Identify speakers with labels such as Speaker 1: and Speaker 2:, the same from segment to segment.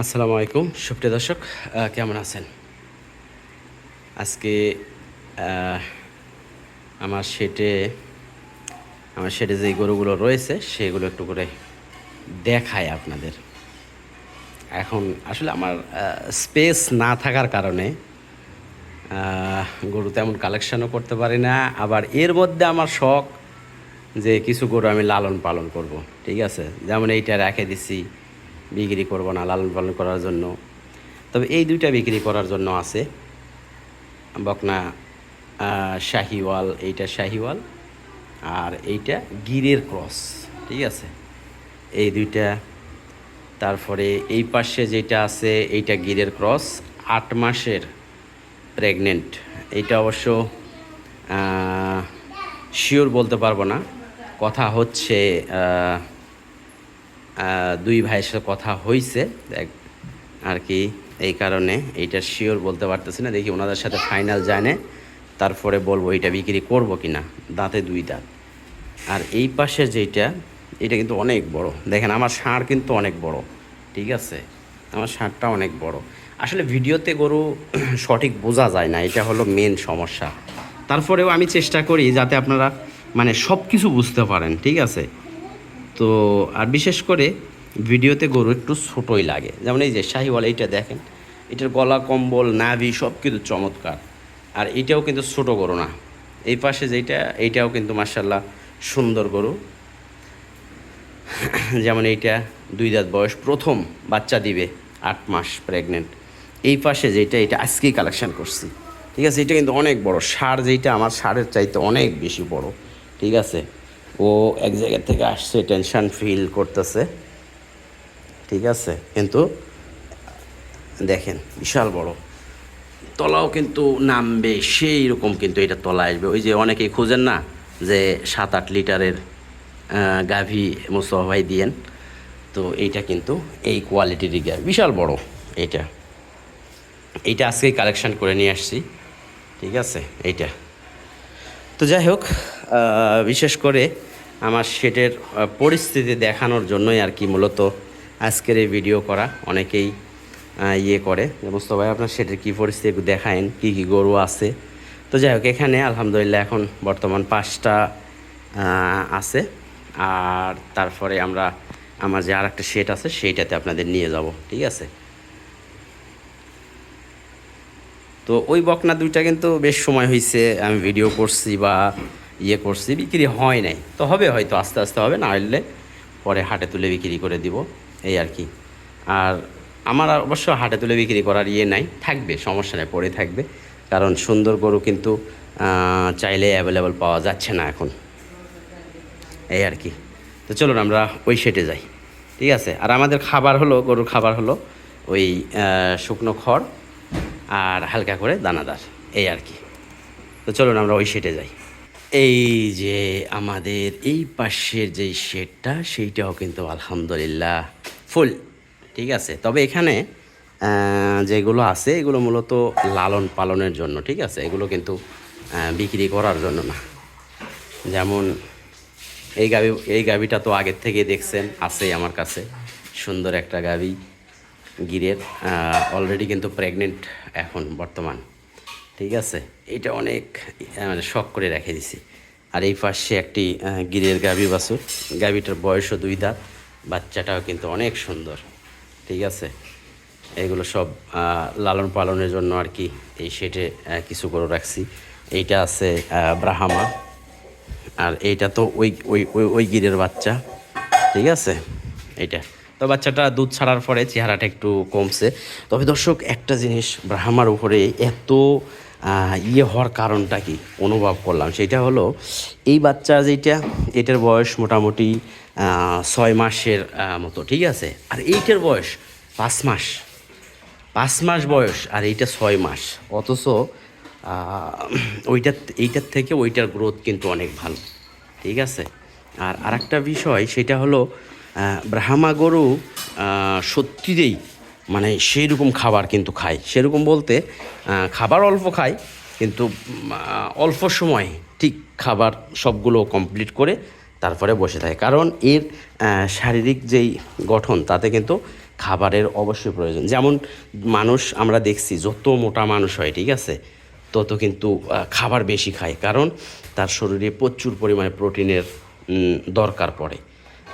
Speaker 1: আসসালামু আলাইকুম। সুপ্রিয় দর্শক কেমন আছেন? আজকে আমার সেটে আমার সেটে যে গরুগুলো রয়েছে, সেগুলো একটু করে দেখায় আপনাদের। এখন আসলে আমার স্পেস না থাকার কারণে গরু তেমন কালেকশানও করতে পারি না। আবার এর মধ্যে আমার শখ যে কিছু গরু আমি লালন পালন করব, ঠিক আছে? যেমন এইটা রেখে দিছি বিক্রি করব না, লালন পালন করার জন্য। তবে এই দুইটা বিক্রি করার জন্য আছে। বকনা শাহিওয়াল, এইটা শাহিওয়াল আর এইটা গিরের ক্রস, ঠিক আছে? এই দুইটা। তারপরে এই পাশে যেটা আছে, এইটা গিরের ক্রস, আট মাসের প্রেগনেন্ট। এইটা অবশ্য শিওর বলতে পারব না। কথা হচ্ছে দুই ভাইয়ের সাথে কথা হয়েছে এক- আর কি, এই কারণে এইটা শিওর বলতে পারতেছি না। দেখি ওনাদের সাথে ফাইনাল জানে, তারপরে বলব এটা বিক্রি করব কি না দাঁতে দুই দাঁত। আর এই পাশে যেটা এটা কিন্তু অনেক বড়। দেখেন, আমার ষাঁড় কিন্তু অনেক বড়। ঠিক আছে? আমার ষাঁড়টা অনেক বড়। আসলে ভিডিওতে গরু সঠিক বোঝা যায় না, এটা হলো মেন সমস্যা। তারপরেও আমি চেষ্টা করি যাতে আপনারা মানে সব কিছু বুঝতে পারেন, ঠিক আছে? তো, আর বিশেষ করে ভিডিওতে গরু একটু ছোটোই লাগে। যেমন এই যে শাহিওয়াল, এইটা দেখেন। এটার গলা, কম্বল, নাভি সব কিন্তু চমৎকার। আর এটাও কিন্তু ছোট গরু না। এই পাশে যেটা, এইটাও কিন্তু মার্শাল্লাহ সুন্দর গরু। যেমন এইটা দুই দাঁত বয়স, প্রথম বাচ্চা দিবে, আট মাস প্রেগনেন্ট এই পাশে যেটা, এটা আজকেই কালেকশন করছি। ঠিক আছে, এটা কিন্তু অনেক বড়। সার যেটা, আমার সারের চাইতে অনেক বেশি বড়। ঠিক আছে? ও এক জায়গা থেকে আসছে টেনশন ফিল করতেছে। ঠিক আছে? কিন্তু দেখেন, বিশাল বড়। তলাও কিন্তু নামবে, সেই রকম কিন্তু এটা তলা আসবে। ওই যে অনেকেই খুঁজেন না যে সাত আট লিটারের গাভী মুস্তফা ভাই দিয়েন। তো এইটা কিন্তু এই কোয়ালিটিরই গাভী বিশাল বড় এইটা। এইটা আজকেই কালেকশান করে নিয়ে আসছি। ঠিক আছে? এইটা। তো যাই হোক বিশেষ করে আমার সেটের পরিস্থিতি দেখানোর জন্যই আর কি মূলত আজকের এই ভিডিও করা। অনেকেই ইয়ে করে যে ভাই, আপনার সেটের কী পরিস্থিতি? দেখায়েন, কী কী গরু আছে? তো যাই হোক, এখানে আলহামদুলিল্লাহ এখন বর্তমান পাঁচটা আছে। আর তারপরে আমরা, আমার যে আর একটা সেট আছে, সেইটাতে আপনাদের নিয়ে যাব, ঠিক আছে? তো ওই বকনা দুইটা কিন্তু বেশ সময় হয়েছে আমি ভিডিও করছি বা ইয়ে করছি, বিক্রি হয় নাই। তো হবে হয়তো, আস্তে আস্তে হবে, না হলে পরে হাটে তুলে বিক্রি করে দিব, এই আর কি। আর আমার অবশ্য হাটে তুলে বিক্রি করার ইয়ে নাই, থাকবে, সমস্যা নেই পড়ে থাকবে। কারণ সুন্দর গরু কিন্তু চাইলে অ্যাভেলেবল পাওয়া যাচ্ছে না এখন। এই আর কি। তো চলুন আমরা ওই সেটে যাই। ঠিক আছে? আর আমাদের খাবার হলো, গরুর খাবার হলো ওই শুকনো খড় আর হালকা করে দানাদার, এই আর কি। তো চলুন আমরা ওই শেটে যাই। এই যে আমাদের এই পাশের যে শেডটা, সেইটাও কিন্তু আলহামদুলিল্লাহ ফুল, ঠিক আছে? তবে এখানে যেগুলো আছে, এগুলো মূলত লালন পালনের জন্য, ঠিক আছে? এগুলো কিন্তু বিক্রি করার জন্য না। যেমন এই গাবি, এই গাবিটা তো আগের থেকে দেখছেন আছেই আমার কাছে। সুন্দর একটা গাবি, গিরের অলরেডি কিন্তু প্রেগনেন্ট এখন, বর্তমান। ঠিক আছে? এটা অনেক মানে শখ করে রেখে দিছি। আর এই পাশে একটি গিরের গাভী বাছুর। গাভীটার বয়সও দুই দাঁত, বাচ্চাটাও কিন্তু অনেক সুন্দর। ঠিক আছে? এগুলো সব লালন পালনের জন্য আর কি এই সেটে কিছু করে রাখছি। এইটা আছে ব্রাহামা। আর এইটা তো ওই ওই ওই ওই গিরের বাচ্চা। ঠিক আছে? এইটা। তো বাচ্চাটা দুধ ছাড়ার পরে চেহারাটা একটু কমছে। তবে দর্শক, একটা জিনিস ব্রাহ্মার উপরে এত ইয়ে হওয়ার কারণটা কি অনুভব করলাম, সেটা হলো এই বাচ্চা যেটা এটার বয়স মোটামুটি ছয় মাসের মতো, ঠিক আছে? আর এইটার বয়স পাঁচ মাস। পাঁচ মাস বয়স আর এইটা ছয় মাস। অথচ ওইটার এইটার থেকে ওইটার গ্রোথ কিন্তু অনেক ভালো, ঠিক আছে? আর আরেকটা বিষয়, সেটা হলো ব্রাহ্মা গরু সত্যিতেই মানে সেই রকম খাবার কিন্তু খায়। সেরকম বলতে খাবার অল্প খায়, কিন্তু অল্প সময় ঠিক খাবার সবগুলো কমপ্লিট করে তারপরে বসে থাকে। কারণ এর শারীরিক যেই গঠন, তাতে কিন্তু খাবারের অবশ্যই প্রয়োজন। যেমন মানুষ, আমরা দেখছি যত মোটা মানুষ হয়, ঠিক আছে, তত কিন্তু খাবার বেশি খায়। কারণ তার শরীরে প্রচুর পরিমাণে প্রোটিনের দরকার পড়ে।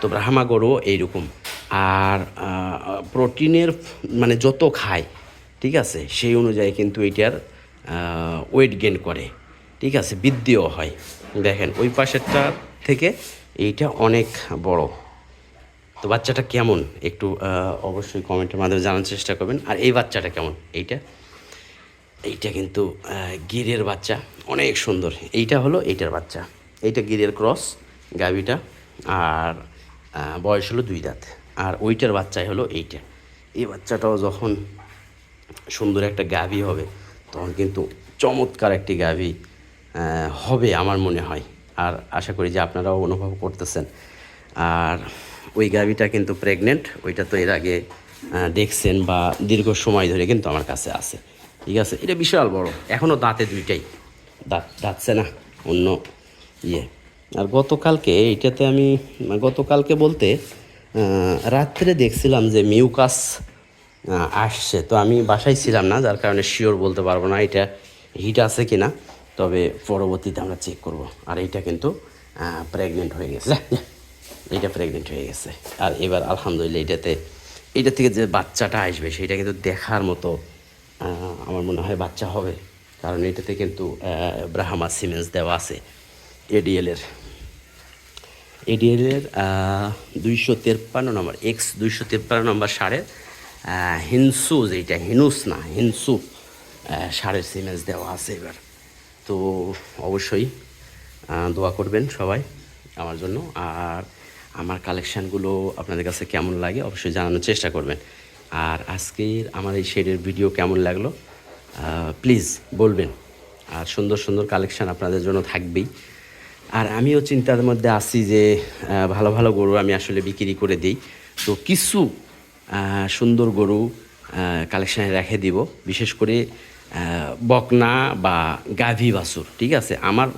Speaker 1: তো ব্রাহ্মা গরুও এইরকম। আর প্রোটিনের মানে যত খায়, ঠিক আছে, সেই অনুযায়ী কিন্তু এটার ওয়েট গেন করে, ঠিক আছে, বৃদ্ধিও হয়। দেখেন, ওই পাশেরটা থেকে এইটা অনেক বড়। তো বাচ্চাটা কেমন? একটু অবশ্যই কমেন্টের মাধ্যমে জানার চেষ্টা করবেন। আর এই বাচ্চাটা কেমন? এইটা? এইটা কিন্তু গিরের বাচ্চা। অনেক সুন্দর। এইটা হলো এইটার বাচ্চা। এইটা গিরের ক্রস, গাভিটা। আর বয়স হলো দুই দাঁত, আর ওইটার বাচ্চাই হলো এইটা। এই বাচ্চাটাও যখন সুন্দর একটা গাভী হবে, তখন কিন্তু চমৎকার একটি গাভী হবে আমার মনে হয়। আর আশা করি যে আপনারাও অনুভব করতেছেন। আর ওই গাভীটা কিন্তু প্রেগনেন্ট ওইটা তো এর আগে দেখছেন বা দীর্ঘ সময় ধরে কিন্তু আমার কাছে আছে। ঠিক আছে? এটা বিশাল বড় এখনও দাঁতে দুইটাই। দাঁত দাঁতছে না, অন্য ইয়ে। আর গতকালকে এইটাতে আমি গতকালকে বলতে রাত্রে দেখছিলাম যে মিউকাস আসছে। তো আমি বাসায় ছিলাম না, যার কারণে শিওর বলতে পারব না এটা হিট আছে কি না তবে পরবর্তীতে আমরা চেক করব। আর এইটা কিন্তু প্রেগনেন্ট হয়ে গেছে। এইটা প্রেগনেন্ট হয়ে গেছে। আর এবার আলহামদুলিল্লাহ এটাতে এইটা থেকে যে বাচ্চাটা আসবে, সেটা কিন্তু দেখার মতো আমার মনে হয় বাচ্চা হবে। কারণ এটাতে কিন্তু ব্রাহ্মা সিমেন্স দেওয়া আছে। এডিএলের এডিএলের দুইশো তেপ্পান্ন নম্বর এক্স দুইশো তেপ্পান্ন নম্বর সারের হিনসু যেটা হিনুস না, হিনসু সারের সিমেন্স দেওয়া আছে এবার। তো অবশ্যই দোয়া করবেন সবাই আমার জন্য। আর আমার কালেকশানগুলো আপনাদের কাছে কেমন লাগে অবশ্যই জানানোর চেষ্টা করবেন। আর আজকের আমার এই শেডের ভিডিও কেমন লাগল প্লিজ বলবেন। আর সুন্দর সুন্দর কালেকশান আপনাদের জন্য থাকবেই। আর আমিও চিন্তার মধ্যে আছি যে ভালো ভালো গরু আমি আসলে বিক্রি করে দিই। তো কিছু সুন্দর গরু কালেকশানে রেখে দিব। বিশেষ করে বকনা বা গাভী বাছুর, ঠিক আছে? আমার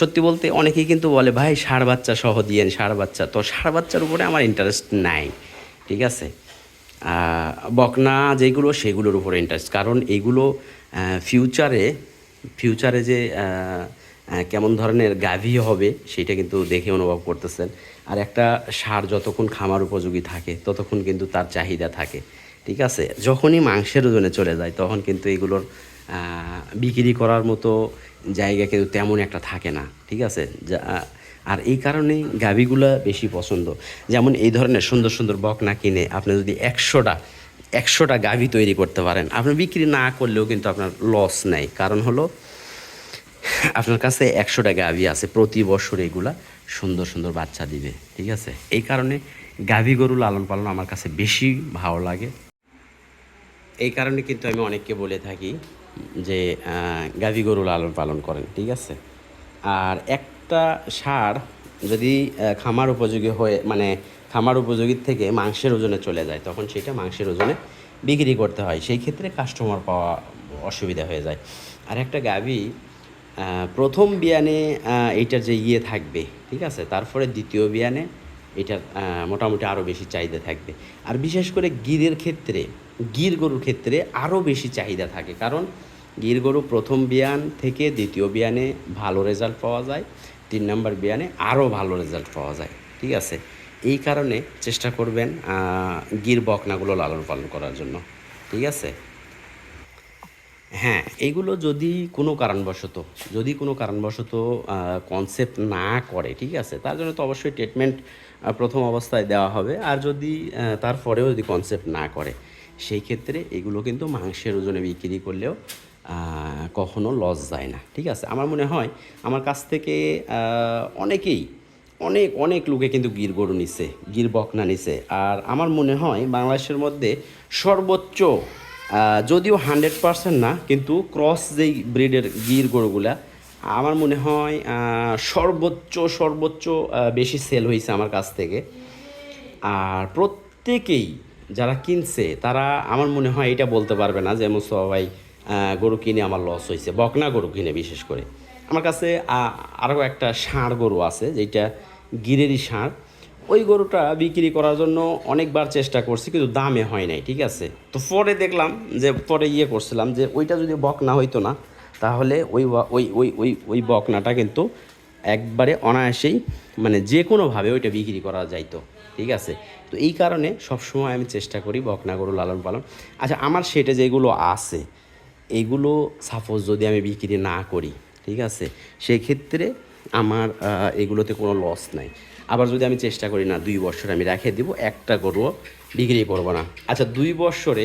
Speaker 1: সত্যি বলতে অনেকেই কিন্তু বলে, ভাই, ষাঁড় বাচ্চা সহ দিয়েন ষাঁড় বাচ্চা। তো ষাঁড় বাচ্চার উপরে আমার ইন্টারেস্ট নাই, ঠিক আছে? বকনা যেগুলো, সেগুলোর উপরে ইন্টারেস্ট কারণ এইগুলো ফিউচারে ফিউচারে যে কেমন ধরনের গাভী হবে সেটা কিন্তু দেখে অনুভব করতেছেন। আর একটা সার যতক্ষণ খামার উপযোগী থাকে, ততক্ষণ কিন্তু তার চাহিদা থাকে। ঠিক আছে? যখনই মাংসের ওজনে চলে যায়, তখন কিন্তু এগুলোর বিক্রি করার মতো জায়গা কিন্তু তেমন একটা থাকে না। ঠিক আছে? যা, আর এই কারণেই গাভীগুলো বেশি পছন্দ। যেমন এই ধরনের সুন্দর সুন্দর বকনা কিনে আপনি যদি একশোটা একশোটা গাভী তৈরি করতে পারেন, আপনি বিক্রি না করলেও কিন্তু আপনার লস নেই। কারণ হলো আপনার কাছে একশোটা গাভী আছে, প্রতি বছর এগুলা সুন্দর সুন্দর বাচ্চা দিবে, ঠিক আছে? এই কারণে গাভী গরু লালন পালন আমার কাছে বেশি ভালো লাগে। এই কারণে কিন্তু আমি অনেককে বলে থাকি যে গাভী গরু লালন পালন করেন, ঠিক আছে? আর একটা সার যদি খামার উপযোগী হয়ে মানে খামার উপযোগীর থেকে মাংসের ওজনে চলে যায়, তখন সেটা মাংসের ওজনে বিক্রি করতে হয়। সেই ক্ষেত্রে কাস্টমার পাওয়া অসুবিধা হয়ে যায়। আর একটা গাভী প্রথম বিয়ানে এইটার যে ইয়ে থাকবে, ঠিক আছে? তারপরে দ্বিতীয় বিয়ানে এটার মোটামুটি আরও বেশি চাহিদা থাকবে। আর বিশেষ করে গিরের ক্ষেত্রে, গির গরুর ক্ষেত্রে আরও বেশি চাহিদা থাকে। কারণ গির গরু প্রথম বিয়ান থেকে দ্বিতীয় বিয়ানে ভালো রেজাল্ট পাওয়া যায়। তিন নম্বর বিয়ানে আরও ভালো রেজাল্ট পাওয়া যায়, ঠিক আছে? এই কারণে চেষ্টা করবেন গির বকনাগুলো লালন পালন করার জন্য, ঠিক আছে? হ্যাঁ। এগুলো যদি কোনো কারণবশত, যদি কোনো কারণবশত কনসেপ্ট না করে, ঠিক আছে? তার জন্য তো অবশ্যই ট্রিটমেন্ট প্রথম অবস্থায় দেওয়া হবে। আর যদি তারপরেও যদি কনসেপ্ট না করে, সেই ক্ষেত্রে এগুলো কিন্তু মাংসের ওজনে বিক্রি করলেও কখনো লস যায় না, ঠিক আছে? আমার মনে হয়, আমার কাছ থেকে অনেকেই, অনেক অনেক লোকে কিন্তু গির গরু নিছে, গির বকনা নিছে। আর আমার মনে হয়, বাংলাদেশের মধ্যে সর্বোচ্চ যদিও হান্ড্রেড পার্সেন্ট না, কিন্তু ক্রস যেই ব্রিডের গির গরুগুলা, আমার মনে হয় সর্বোচ্চ সর্বোচ্চ বেশি সেল হয়েছে আমার কাছ থেকে। আর প্রত্যেকেই যারা কিনছে, তারা আমার মনে হয় এটা বলতে পারবে না যে ভাই গরু কিনে আমার লস হয়েছে বকনা গরু কিনে বিশেষ করে। আমার কাছে আরও একটা ষাঁড় গরু আছে যেটা গিরেরই ষাঁড়। ওই গরুটা বিক্রি করার জন্য অনেকবার চেষ্টা করছি, কিন্তু দামে হয় নাই, ঠিক আছে? তো পরে দেখলাম যে, পরে ইয়ে করছিলাম যে, ওইটা যদি বক না হইতো না, তাহলে ওই ওই ওই ওই ওই বকনাটা কিন্তু একবারে অনায়াসেই মানে যে কোনোভাবে ওইটা বিক্রি করা যাইতো, ঠিক আছে? তো এই কারণে সবসময় আমি চেষ্টা করি বকনা গরু লালন পালন। আচ্ছা আমার সেটা যেগুলো আছে এইগুলো সাপোজ যদি আমি বিক্রি না করি, ঠিক আছে? সেই ক্ষেত্রে আমার এগুলোতে কোনো লস নাই। আবার যদি আমি চেষ্টা করি না, দুই বছর আমি রেখে দিব, একটা গরুও বিক্রি করব না। আচ্ছা দুই বছরে,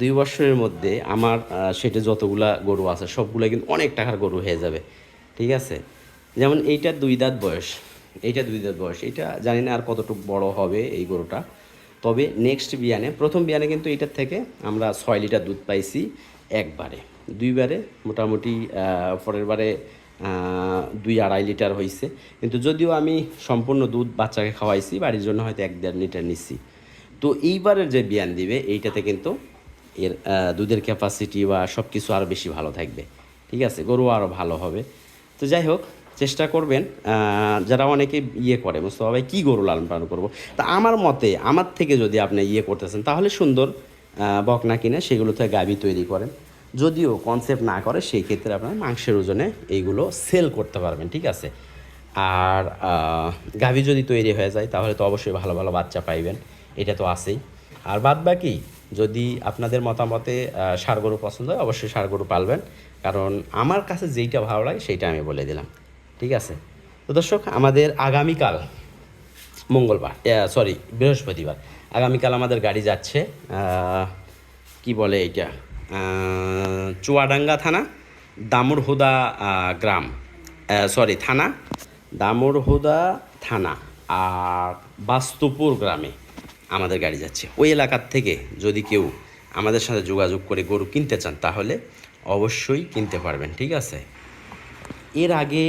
Speaker 1: দুই বছরের মধ্যে আমার সেটা যতগুলা গরু আছে সবগুলো কিন্তু অনেক টাকার গরু হয়ে যাবে। ঠিক আছে? যেমন এইটা দুই দাঁত বয়স। এইটা দুই দাঁত বয়স। এটা জানি না আর কতটুকু বড় হবে এই গরুটা। তবে নেক্সট বিয়ানে, প্রথম বিয়ানে কিন্তু এটার থেকে আমরা ছয় লিটার দুধ পাইছি একবারে। দুইবারে মোটামুটি পরের বারে দুই আড়াই লিটার হয়েছে কিন্তু যদিও আমি সম্পূর্ণ দুধ বাচ্চাকে খাওয়াইছি, বাড়ির জন্য হয়তো এক দেড় লিটার নিচ্ছি তো এইবারের যে বিয়ান দিবে, এইটাতে কিন্তু এর দুধের ক্যাপাসিটি বা সব কিছু আরও বেশি ভালো থাকবে। ঠিক আছে? গরু আরও ভালো হবে। তো যাই হোক, চেষ্টা করবেন। যারা অনেকে ইয়ে করে, মুস্তফা ভাই, কী গরু লালন পালন করব? তা আমার মতে, আমার থেকে যদি আপনি ইয়ে করতেছেন, তাহলে সুন্দর বকনা কিনে সেগুলো থেকে গাবি তৈরি করেন। যদিও কনসেপ্ট না করে, সেই ক্ষেত্রে আপনার মাংসের ওজনে এইগুলো সেল করতে পারবেন, ঠিক আছে? আর গাভি যদি তৈরি হয়ে যায়, তাহলে তো অবশ্যই ভালো ভালো বাচ্চা পাইবেন, এটা তো আছেই। আর বাদ বাকি, যদি আপনাদের মতামতে গরু পছন্দ হয়, অবশ্যই গরু পালবেন। কারণ আমার কাছে যেইটা ভালো লাগে, সেইটা আমি বলে দিলাম, ঠিক আছে? তো দর্শক, আমাদের আগামীকাল মঙ্গলবার সরি বৃহস্পতিবার, আগামীকাল আমাদের গাড়ি যাচ্ছে কি বলে এইটা? চুয়াডাঙ্গা থানা, দামুরহুদা গ্রাম। সরি থানা, দামুরহুদা থানা আর বাস্তুপুর গ্রামে আমাদের গাড়ি যাচ্ছে। ওই এলাকার থেকে যদি কেউ আমাদের সাথে যোগাযোগ করে গরু কিনতে চান, তাহলে অবশ্যই কিনতে পারবেন, ঠিক আছে? এর আগে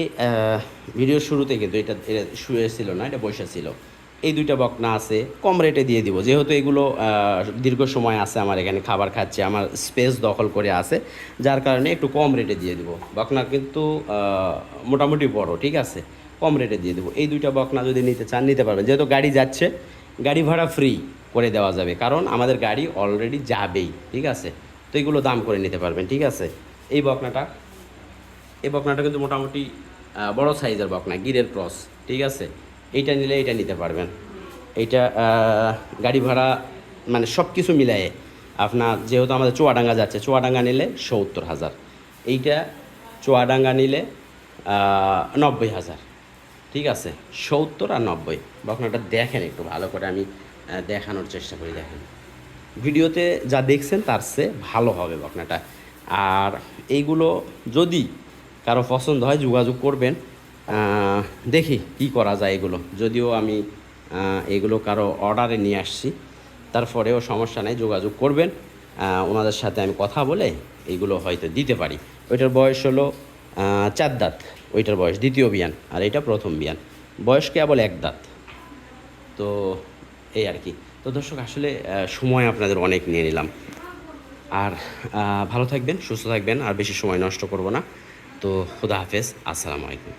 Speaker 1: ভিডিও শুরুতে কিন্তু এটা এটা শুয়ে ছিল না, এটা বসে ছিল। এই দুইটা বকনা আছে, কম রেটে দিয়ে দিব। যেহেতু এগুলো দীর্ঘ সময় আছে আমার এখানে খাবার খাচ্ছে, আমার স্পেস দখল করে আছে, যার কারণে একটু কম রেটে দিয়ে দিব। বকনা কিন্তু মোটামুটি বড়, ঠিক আছে? কম রেটে দিয়ে দেবো। এই দুইটা বকনা যদি নিতে চান, নিতে পারবেন। যেহেতু গাড়ি যাচ্ছে, গাড়ি ভাড়া ফ্রি করে দেওয়া যাবে, কারণ আমাদের গাড়ি অলরেডি যাবেই, ঠিক আছে? তো এগুলো দাম করে নিতে পারবেন, ঠিক আছে? এই বকনাটা এই বকনাটা কিন্তু মোটামুটি বড় সাইজের বকনা, গিরের ক্রস ঠিক আছে? এইটা নিলে এইটা নিতে পারবেন। এইটা গাড়ি ভাড়া মানে সব কিছু মিলায়ে আপনার যেহেতু আমাদের চুয়াডাঙ্গা যাচ্ছে, চুয়াডাঙ্গা নিলে সত্তর হাজার। এইটা চুয়াডাঙ্গা নিলে নব্বই হাজার। ঠিক আছে? সত্তর আর নব্বই। বকনাটা দেখেন একটু ভালো করে আমি দেখানোর চেষ্টা করি, দেখেন। ভিডিওতে যা দেখছেন তার চেয়ে ভালো হবে বকনাটা। আর এইগুলো যদি কারও পছন্দ হয়, যোগাযোগ করবেন। দেখি কি করা যায় এগুলো। যদিও আমি এগুলো কারও অর্ডারে নিয়ে আসছি। তারপরেও সমস্যা নেই, যোগাযোগ করবেন। ওনাদের সাথে আমি কথা বলে এইগুলো হয়তো দিতে পারি। ওইটার বয়স হলো চার দাঁত। ওইটার বয়স দ্বিতীয় বিয়ান, আর এটা প্রথম বিয়ান। বয়স কেবল এক দাঁত। তো এই আর কি। তো দর্শক, আসলে সময় আপনাদের অনেক নিয়ে নিলাম। আর ভালো থাকবেন, সুস্থ থাকবেন, আর বেশি সময় নষ্ট করব না। তো খুদা হাফেজ, আসসালামু আলাইকুম।